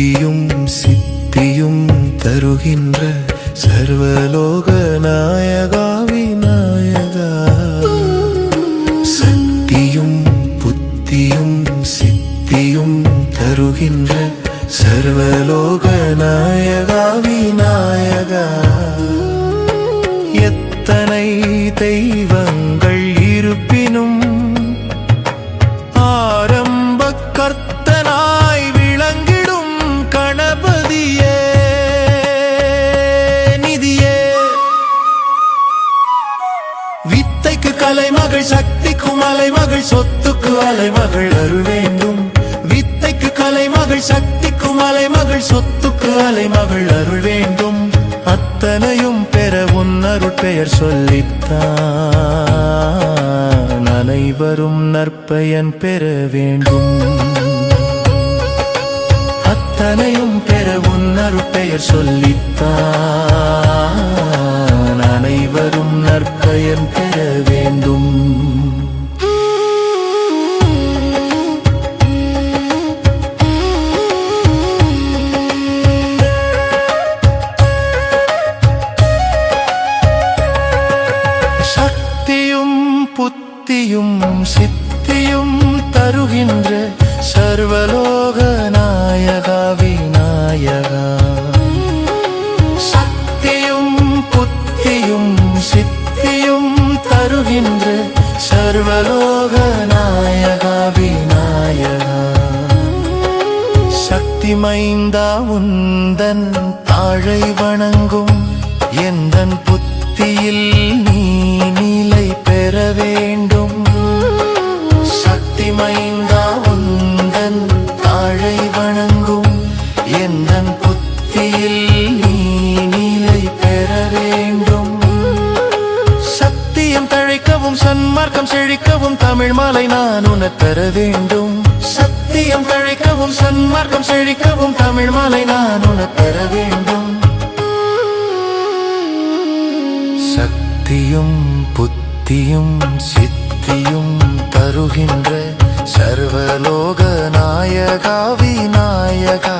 சித்தியும் சித்தியும் தருகின்ற சர்வலோக நாயகாவி நாயகா சக்தியும் புத்தியும் சித்தியும் தருகின்ற சர்வலோக நாயகாவி நாயகா எத்தனை தெய்வங்கள் மகள் சக்திக்கும் அலைமகள் சொத்துக்கு அலைமகள் அருள் வேண்டும் வித்தைக்கு கலைமகள் சக்திக்கும் அலைமகள் சொத்துக்கு அலைமகள் அருள் வேண்டும் அத்தனையும் பெற உன் பெயர் சொல்லித்தான். அனைவரும் நற்பயன் பெற வேண்டும். அத்தனையும் பெற உன் பெயர் சொல்லித்தான். அனைவரும் நற்பயன் பெற வேண்டும். முக்தியும் சித்தியும் தருகின்ற சர்வலோக நாயகா விநாயகா. சக்தியும் புத்தியும் சித்தியும் தருகின்ற சர்வலோக நாயகா விநாயகா. சக்தி மைந்தா உந்தன் தாழை வணங்கும் எந்தன் புத்தியில் நீ நிலை பெற வேண்டும். மைந்தா உந்தன் தாழை வணங்கும். எந்தன் புத்தியில் நீ நிலை பெற வேண்டும்? சத்தியம் தழைக்கவும் சன்மார்க்கம் செழிக்கவும் தமிழ் மாலை நான் உனத் தர வேண்டும். சத்தியம் தழைக்கவும் சன்மார்க்கம் செழிக்கவும் தமிழ் மாலை நான் உனத் தர வேண்டும். சக்தியும் புத்தியும் சித்தியும் தருகின்ற சர்வலோக நாயகா விநாயகா.